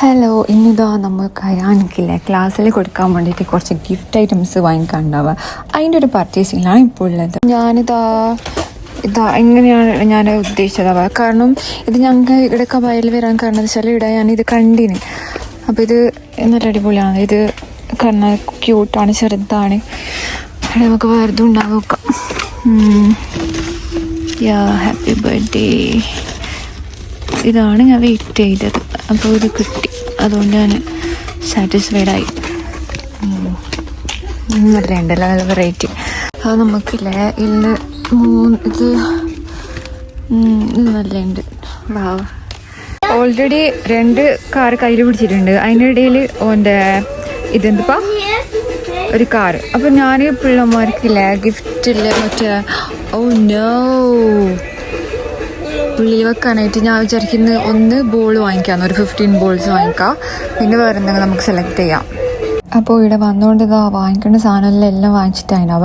Hello ഇന്നിതാ നമ്മൾ കയാനിക്കില്ലേ ക്ലാസ്സിൽ കൊടുക്കാൻ വേണ്ടിയിട്ട് കുറച്ച് ഗിഫ്റ്റ് ഐറ്റംസ് വാങ്ങിക്കാൻ ഉണ്ടാവുക അതിന്റെ ഒരു പർച്ചേസിങ്ങിലാണ് ഇപ്പോൾ ഉള്ളത്. ഞാനിതാ ഇതാ എങ്ങനെയാണ് ഞാൻ ഉദ്ദേശിച്ചതാവുക കാരണം ഇത് ഞങ്ങൾക്ക് ഇവിടെ കബായിൽ വരാൻ കാരണം വെച്ചാൽ ഇവിടെ ഞാനിത് കണ്ടിന്. അപ്പോൾ ഇത് നല്ല അടിപൊളിയാണ്. ഇത് കാരണം ക്യൂട്ടാണ് ചെറുതാണ്. നമുക്ക് വെറുതെ ഉണ്ടാവുക യാ ഹാപ്പി ബർത്ത്ഡേ ഇതാണ് ഞാൻ വെയിറ്റ് ചെയ്തത്. അപ്പോൾ ഇത് കിട്ടി. അതുകൊണ്ട് ഞാൻ സാറ്റിസ്ഫൈഡ് ആയി. രണ്ട് ലെവൽ വെറൈറ്റി അത് നമുക്കില്ലേ ഇന്ന് മൂന്ന് ഇത് നല്ല നല്ലുണ്ട് വാവ്. ഓൾറെഡി രണ്ട് കാർ കയ്യിൽ പിടിച്ചിട്ടുണ്ട്. അതിനിടയിൽ ഓന്റെ ഇതെന്തിപ്പാ? ഒരു കാർ അപ്പം ഞാൻ പിള്ളമാർക്കില്ലേ ഗിഫ്റ്റില്ല മറ്റേ ഓ നോ ഉള്ളിൽ വെക്കാനായിട്ട് ഞാൻ വിചാരിക്കുന്നത് ഒന്ന് ബോൾ വാങ്ങിക്കാം. ഒരു ഫിഫ്റ്റീൻ ബോൾസ് വാങ്ങിക്കാം. പിന്നെ വേറെ എന്തെങ്കിലും നമുക്ക് സെലക്ട് ചെയ്യാം. അപ്പോൾ ഇവിടെ വന്നുകൊണ്ട് ഇതാ വാങ്ങിക്കേണ്ട സാധനമെല്ലാം എല്ലാം വാങ്ങിച്ചിട്ടായിനാവ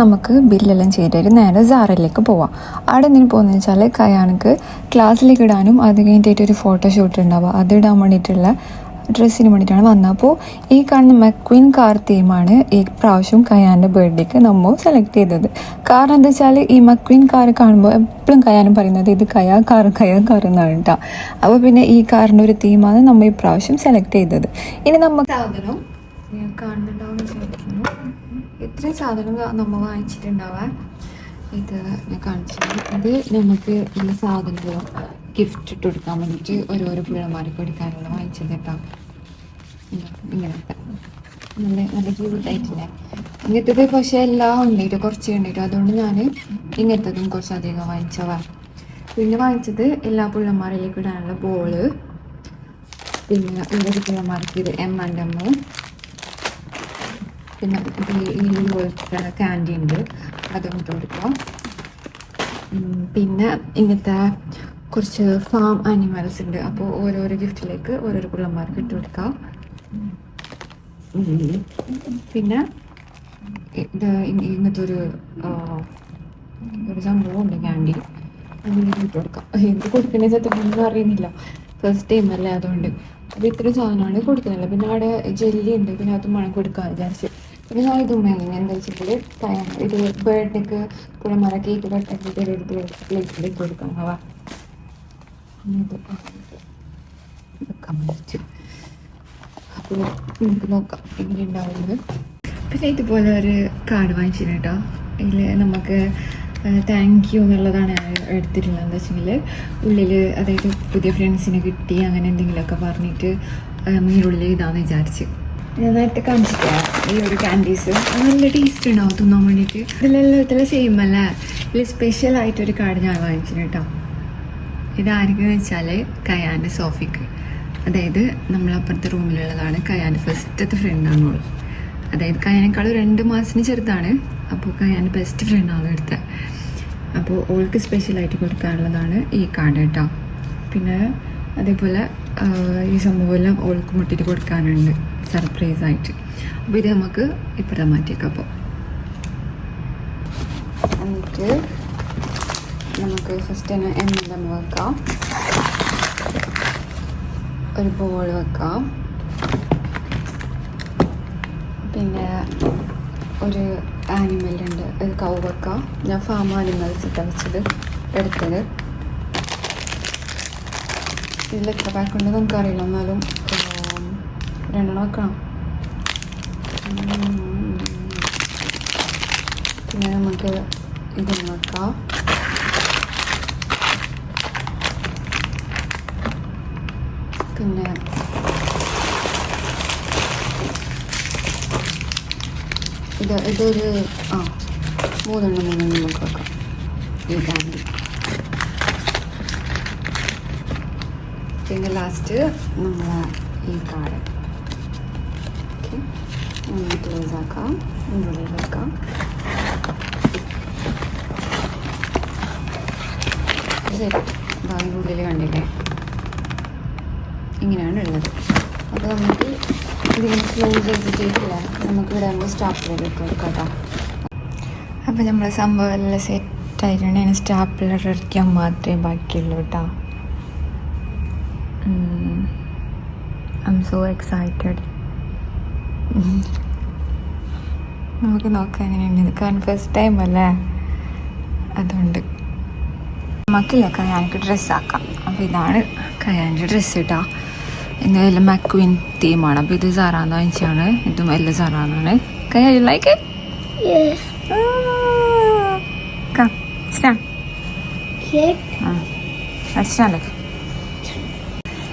നമുക്ക് ബില്ലെല്ലാം ചെയ്തിട്ട് നേരെ സാറിലേക്ക് പോവാം. അവിടെ എന്തിനു പോകുന്നത് വെച്ചാൽ കയാനക്ക് ക്ലാസ്സിലേക്ക് ഇടാനും അത് കഴിഞ്ഞിട്ട് ഒരു ഫോട്ടോഷൂട്ട് ഉണ്ടാവുക. അത് ഇടാൻ വേണ്ടിയിട്ടുള്ള ഡ്രസ്സിന് വേണ്ടിയിട്ടാണ് വന്നത്. അപ്പോൾ ഈ കാണുന്ന മെക്വിൻ കാർ തീമാണ് ഈ പ്രാവശ്യം കയാന്റെ ബർത്ത്ഡേക്ക് നമ്മൾ സെലക്ട് ചെയ്തത്. കാരണം എന്താ വെച്ചാൽ ഈ മെക്വിൻ കാർ കാണുമ്പോൾ എപ്പോഴും കയാനും പറയുന്നത് ഇത് കയാ കാർ കയാ കാർ എന്നാണ് കേട്ടോ അപ്പോൾ പിന്നെ ഈ കാറിന്റെ ഒരു തീമാണ് നമ്മൾ ഈ പ്രാവശ്യം സെലക്ട് ചെയ്തത്. ഇനി നമുക്ക് സാധനം വിചാരിക്കുന്നു. ഇത്രയും സാധനം നമ്മൾ വാങ്ങിച്ചിട്ടുണ്ടാവാൻ. ഇത് ഞാൻ കാണിച്ചത് ഇത് നമുക്ക് ഉള്ള സാധനങ്ങളും ഗിഫ്റ്റ് ഇട്ട് കൊടുക്കാൻ വേണ്ടിയിട്ട് ഓരോരോ പിള്ളമാർക്ക് കൊടുക്കാനുള്ള വാങ്ങിച്ചത് കേട്ടോ. ഇങ്ങനത്തെ നല്ല നല്ല ക്യൂട്ടായിട്ടില്ലേ ഇങ്ങനത്തത് പക്ഷേ എല്ലാം ഉണ്ടായിട്ട് കുറച്ചേ ഉണ്ടായിട്ടു അതുകൊണ്ട് ഞാൻ ഇങ്ങനത്തതും കുറച്ചധികം വാങ്ങിച്ചവാ പിന്നെ വാങ്ങിച്ചത് എല്ലാ പിള്ളമാരിലേക്ക് ഇടാനുള്ള ബോൾ പിന്നെ ഇവിടെ പിള്ളമാർക്ക് ഇത് എം ആൻഡ് എം പിന്നെ ഇതുപോലത്തെ ക്യാൻഡി ഉണ്ട്. അതും ഇട്ട് കൊടുക്കാം. പിന്നെ ഇങ്ങനത്തെ കുറച്ച് ഫാം ആനിമൽസ് ഉണ്ട് അപ്പോൾ ഓരോരോ ഗിഫ്റ്റിലേക്ക് ഓരോരോ പിള്ളമാർക്ക് ഇട്ട് കൊടുക്കാം. പിന്നെ ഇങ്ങനത്തെ ഒരു ഒരു സംഭവം ഉണ്ട് ക്യാൻഡി കൊടുക്കാം. എന്ത് കൊടുക്കണേ സത്യം അറിയുന്നില്ല. ഫസ്റ്റ് ടൈം അല്ലേ അതുകൊണ്ട്. അപ്പോൾ ഇത്ര സാധനമാണ് കൊടുക്കുന്നില്ല പിന്നെ അവിടെ ജെല്ലി ഉണ്ട്. പിന്നെ അതും വേണം കൊടുക്കാൻ വിചാരിച്ച്. പിന്നെ ഞാൻ ഇത് വാങ്ങി എന്താ വെച്ചിട്ടുണ്ടെങ്കിൽ ഇത് ബേർഡേക്ക് പുള്ളമാരെ കേക്ക് കട്ടാക്കിയിട്ട് ഒരു പ്ലേറ്റിലേക്ക് കൊടുക്കാം. അവ വിചാരിച്ചു അപ്പോൾ നമുക്ക് നോക്കാം എങ്ങനെ പിന്നെ ഇതുപോലെ ഒരു കാർഡ് വാങ്ങിച്ചിരുന്നു കേട്ടോ. ഇതിൽ നമുക്ക് താങ്ക് യു എന്നുള്ളതാണ് എടുത്തിട്ടുള്ളത് എന്താ വെച്ചെങ്കിൽ ഉള്ളിൽ അതായത് പുതിയ ഫ്രണ്ട്സിനെ കിട്ടി അങ്ങനെ എന്തെങ്കിലുമൊക്കെ പറഞ്ഞിട്ട് മീനുള്ളിൽ ഇതാന്ന് വിചാരിച്ച്. ഞാൻ നേരത്തെ കാണിച്ചിട്ടാ ഈ ഒരു ക്യാൻഡീസ് നല്ല ടേസ്റ്റ് ഉണ്ടാവും തിന്നാൻ വേണ്ടിയിട്ട്. ഇതിലെല്ലാം ഇതിൽ സെയിം അല്ലേ? ഇതിൽ സ്പെഷ്യൽ ആയിട്ടൊരു കാർഡ് ഞാൻ വാങ്ങിച്ചിരുന്നു കേട്ടോ. ഇതായിരിക്കും വെച്ചാൽ കയാന്റെ സോഫിക്ക്. അതായത് നമ്മളപ്പുറത്തെ റൂമിലുള്ളതാണ് കയാന്റെ ഫസ്റ്റത്തെ ഫ്രണ്ടാണുള്ളൂ അതായത് കയാനേക്കാളും രണ്ട് മാസത്തിന് ചെറുതാണ് അപ്പോൾ കയാന്റെ ബെസ്റ്റ് ഫ്രണ്ടാണ് എടുത്തത് അപ്പോൾ ഓൾക്ക് സ്പെഷ്യലായിട്ട് കൊടുക്കാനുള്ളതാണ് ഈ കാർഡ് കേട്ടോ. പിന്നെ അതേപോലെ ഈ സംഭവമെല്ലാം ഓൾക്ക് മുട്ടിട്ട് കൊടുക്കാനുണ്ട് സർപ്രൈസ് ആയിട്ട് അപ്പോൾ ഇത് നമുക്ക് ഇപ്പോഴത്തെ മാറ്റിയേക്കാം അപ്പോൾ എന്നിട്ട് നമുക്ക് ഫസ്റ്റ് തന്നെ നമ്മൾ വെക്കാം. ഒരു ബോൾ വെക്കാം. പിന്നെ ഒരു ആനിമൽ ഉണ്ട് ഒരു കൗ വെക്കാം. ഞാൻ ഫാം ആനിമൽസ് വെച്ചത് എടുത്തത്. ഇതിൽ എത്ര പാക്ക് ഉണ്ട് നമുക്ക് അറിയില്ല എന്നാലും രണ്ടെണ്ണം വെക്കണം. പിന്നെ നമുക്ക് ഇതൊന്ന് വെക്കാം പിന്നെ ഇത് ഇതൊരു ആ മൂന്നെണ്ണം മൂന്നെണ്ണം നമുക്ക് വെക്കാം. ഈ പിന്നെ ലാസ്റ്റ് നമ്മൾ ഈ കാർഡ് ഓക്കെ ക്ലോസ് ആക്കാം ഉള്ളിൽ വെക്കാം. ശരി അതിന്റെ ഉള്ളിൽ കണ്ടില്ലേ? ഇങ്ങനെയാണ് ഉള്ളത് അപ്പോൾ നമുക്ക് ഇതിങ്ങനെ ക്ലോസ് ചെയ്തിട്ടില്ല നമുക്ക് ഇവിടെ നമ്മൾ സ്റ്റാപ്പിലേക്ക് വെക്കാം കേട്ടോ അപ്പോൾ നമ്മൾ സംഭവം എല്ലാം സെറ്റ് ആയിട്ടുണ്ടെങ്കിൽ സ്റ്റാപ്പിലർ ഇറക്കാൻ മാത്രമേ ബാക്കിയുള്ളൂ കേട്ടോ. ഐ എം സോ എക്സൈറ്റഡ് നമുക്ക് നോക്കാം എങ്ങനെയുണ്ട്. കാരണം ഫസ്റ്റ് ടൈം അല്ലേ? അതുകൊണ്ട്. നമുക്കില്ല കയാനിക്ക് ഡ്രസ്സാക്കാം അപ്പോൾ ഇതാണ് കയാന്റെ ഡ്രസ്സ് കേട്ടോ. ഇന്നെല്ലാം മാക്വിൻ തീമാണ് അപ്പോൾ ഇത് സാറാന്ന് വാങ്ങിച്ചാണ് ഇതും എല്ലാം സാറാന്നാണ്. കയാ യു ലൈക്ക്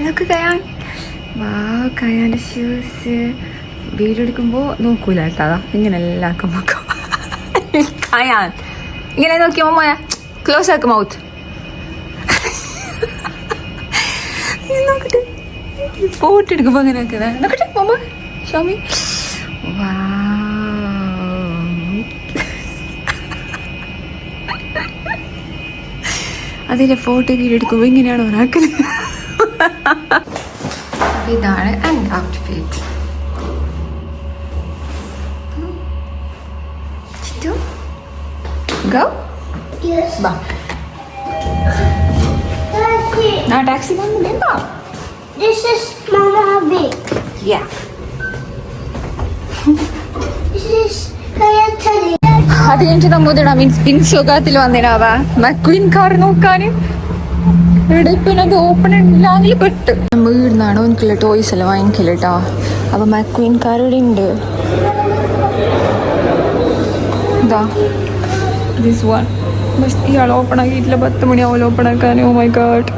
ഇതൊക്കെ കയാൻ വാ കയാന്റെ ഷൂസ് വീഡിയോ എടുക്കുമ്പോൾ നോക്കൂല കേട്ടോ. അതാ ഇങ്ങനെ എല്ലാം ആക്കും നോക്കാം. കയാൻ ഇങ്ങനെ നോക്കിയോ മോയ ക്ലോസ് ആക്കും മൗത്ത് നോക്കട്ടെ ഫോട്ടോ എടുക്കുമ്പോൾ അങ്ങനെ നോക്കട്ടെ മമ്മ ഷാമി വാ. ഫോട്ടോ വീഡിയോ എടുക്കുമ്പോൾ ഇങ്ങനെയാണ് ഒരാക്കൽ ഇതാണ് ആൻഡ് ഔട്ട്ഫിറ്റ് ഗോ Yes. വന്നില്ല This is Mama Big. Yeah. This is Kaya Teddy. അത് കഴിഞ്ഞിട്ട് നമ്മൂതടാ മീൻസ് പിൻസുഖത്തിൽ വന്നിനാവാ. മക്വീൻ കാർ നോക്കാന്. ഇവിടെ ഇപ്പൊ അത് ഓപ്പൺ ഇല്ലാങ്കിൽ പെട്ട്. നമ്മൾ ഇവിടുന്നാണ് എനിക്കുള്ള ടോയ്സ് എല്ലാം വാങ്ങിക്കില്ല കേട്ടോ അപ്പൊ മക്വീൻ കാർ ഇവിടെ ഉണ്ട് ഇതാ. ദിസ് വൺ ബസ് ഇയാൾ ഓപ്പൺ ആക്കിയിട്ടില്ല. പത്ത് മണിയാവുമല്ലോ ഓപ്പൺ ആക്കാൻ ഓ മൈ ഗാഡ്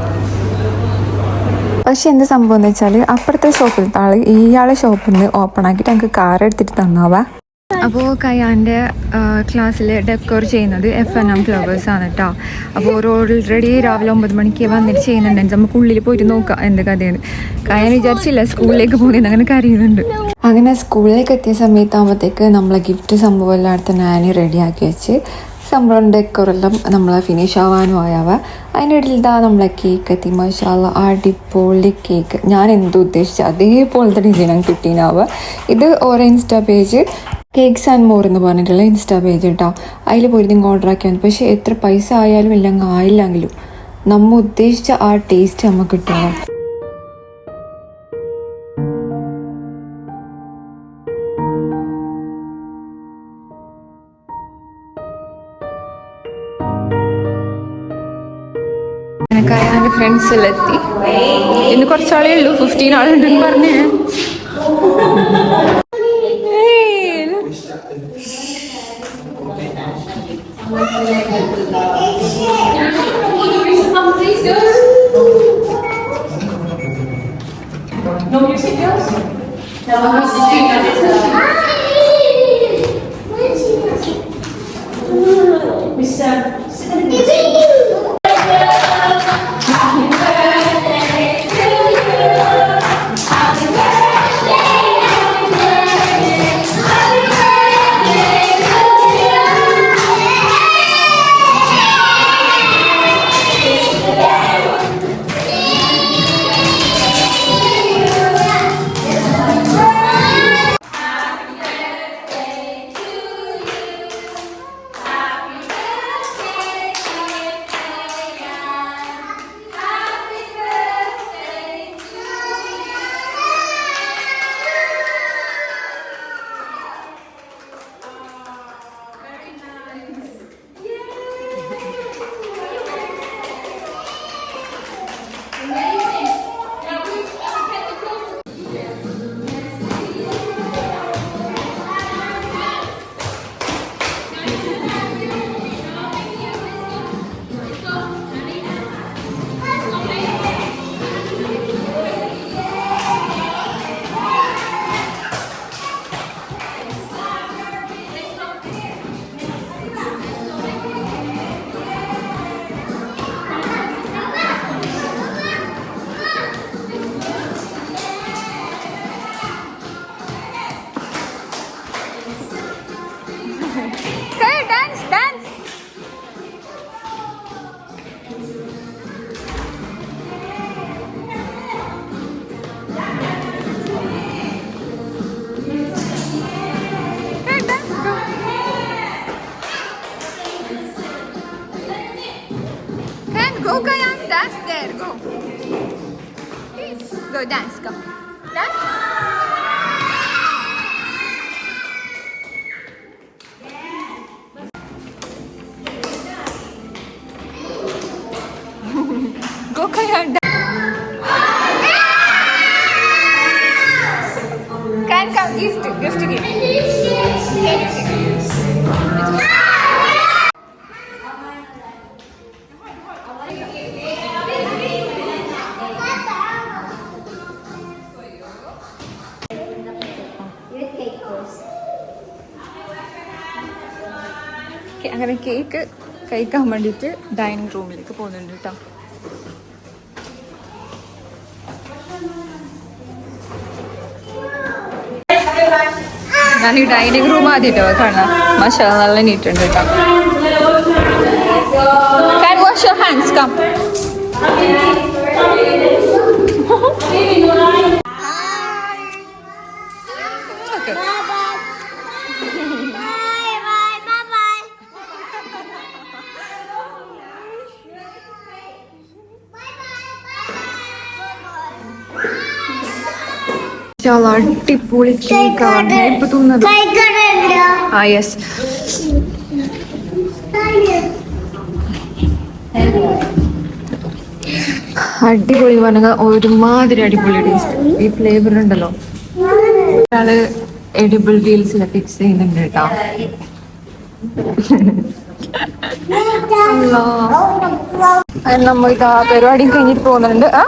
പക്ഷെ എന്ത് സംഭവം എന്ന് വെച്ചാൽ അപ്പുറത്തെ ഷോപ്പിൽ ഇയാളെ ഷോപ്പിൽ നിന്ന് ഓപ്പൺ ആക്കിയിട്ട് ഞങ്ങൾക്ക് കാർ എടുത്തിട്ട് തന്നാവാ. അപ്പോൾ കയാന്റെ ക്ലാസ്സിൽ ഡെക്കോർ ചെയ്യുന്നത് എഫ് എൻ എം ഫ്ലവേഴ്സ് ആണ് കേട്ടോ അപ്പോൾ ഒരു ഓൾറെഡി രാവിലെ ഒമ്പത് മണിക്ക് വന്നിട്ട് ചെയ്യുന്നുണ്ടെങ്കിൽ നമുക്ക് ഉള്ളിൽ പോയിട്ട് നോക്കാം എന്ത് കഥയാണ് കയാൻ വിചാരിച്ചില്ല സ്കൂളിലേക്ക് പോകുന്നത് അങ്ങനെ കരയുന്നുണ്ട്. അങ്ങനെ സ്കൂളിലേക്ക് എത്തിയ സമയത്താകുമ്പോഴത്തേക്ക് നമ്മളെ ഗിഫ്റ്റ് സംഭവം എല്ലായിടത്തും നാനി റെഡിയാക്കി വെച്ച് സംഭവം ഡെക്കോറെല്ലാം നമ്മൾ ഫിനിഷ് ആവാനും ആയാവ. അതിന്റെ ഇടയിൽ ഇതാ നമ്മളെ കേക്ക് എത്തി. മഷാല അടിപൊളി കേക്ക് ഞാൻ എന്ത് ഉദ്ദേശിച്ചു അതേപോലത്തെ ഡിസൈനാണ് കിട്ടീനാവുക ഇത് ഓരോ insta page cakes and more എന്ന് പറഞ്ഞിട്ടുള്ള ഇൻസ്റ്റാ പേജ് കേട്ടോ അതിൽ പോയി ഓർഡർ ആക്കിയാൽ പക്ഷേ എത്ര പൈസ ആയാലും ഇല്ലെങ്കിൽ ആയില്ലെങ്കിലും നമ്മൾ ഉദ്ദേശിച്ച ആ ടേസ്റ്റ് നമുക്ക് കിട്ടണം. എത്തി ഇന്ന് കുറച്ചാളേ ഉള്ളൂ ഫിഫ്റ്റീൻ ആളുണ്ടെന്ന് പറഞ്ഞേ. Dance. Hey, dance, go. Can go, Kayan, dance there, go. Go dance, go. Go കഴിക്കാൻ വേണ്ടിയിട്ട് ഡൈനിങ് റൂമിലേക്ക് പോകുന്നുണ്ട് കേട്ടോ ഞാൻ ഈ ഡൈനിങ് റൂം ആദ്യമായിട്ടോ കാണാം മഷാ നല്ല നീറ്റ് ഉണ്ട് കേട്ടോ Can wash your hands, come. చాలా അടിപൊളി കേക്കാണ് ഇപ്പൊ ആ യെസ് അടിപൊളി പറഞ്ഞ ഒരുമാതിരി അടിപൊളി ടേസ്റ്റ് ഈ ഫ്ലേവർ ഉണ്ടല്ലോ. ഒരാൾ എഡിബിൾ വീൽസിൽ ഫിക്സ് ചെയ്യുന്നുണ്ട് കേട്ടോ. നമ്മ ഇതാ പരിപാടി കഴിഞ്ഞിട്ട് പോകുന്നുണ്ട്. ആ?